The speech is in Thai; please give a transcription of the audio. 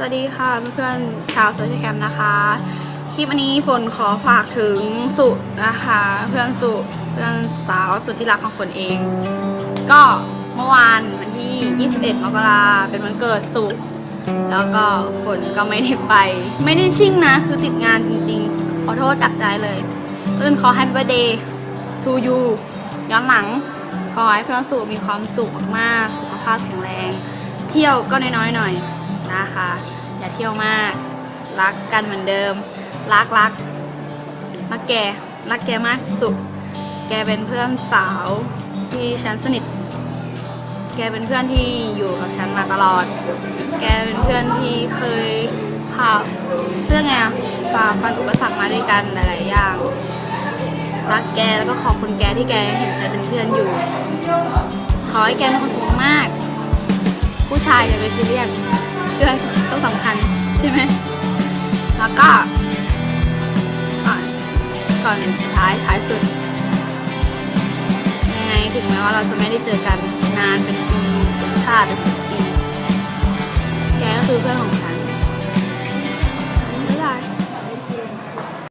สวัสดีค่ะเพื่อนๆชาวโซเชียลแคมนะคะ คลิปอันนี้ฝนขอฝากถึงสุนะคะ เพื่อนสุเพื่อนสาวสุดที่รักของฝนเอง ก็เมื่อวานวันที่ 21 มกราเป็นวันเกิดสุแล้วก็ฝนก็ไม่ได้ไป ไม่ได้ชิ่งนะ คือติดงานจริงๆ ขอโทษจากใจเลยเพื่อนขอ Happy Birthday to you ย้อนหลังขอให้เพื่อนสุมีความสุขมากๆสุขภาพแข็งแรง เที่ยวก็น้อยๆหน่อย นะคะ อย่าเที่ยวมาก รักกันเหมือนเดิม รักรักรักแก รักแกมากสุด แกเป็นเพื่อนสาวที่ฉันสนิท แกเป็นเพื่อนที่อยู่กับฉันมาตลอด แกเป็นเพื่อนที่เคยผ่าเรื่องไงอะฝ่าฟันอุปสรรคมาด้วยกันหลายๆอย่าง รักแกแล้วก็ขอบคุณแกที่แกเห็นฉันเป็นเพื่อนอยู่ ขอให้แกมีความสุขมาก ผู้ชายอย่าไปซีเรียส เพื่อนต้องสำคัญใช่ไหมแล้วก็ก่อนก่อนสุดท้ายท้ายสุดยังไงถึงแม้ว่าเราจะไม่ได้เจอกันนานเป็นปีเป็นชาติ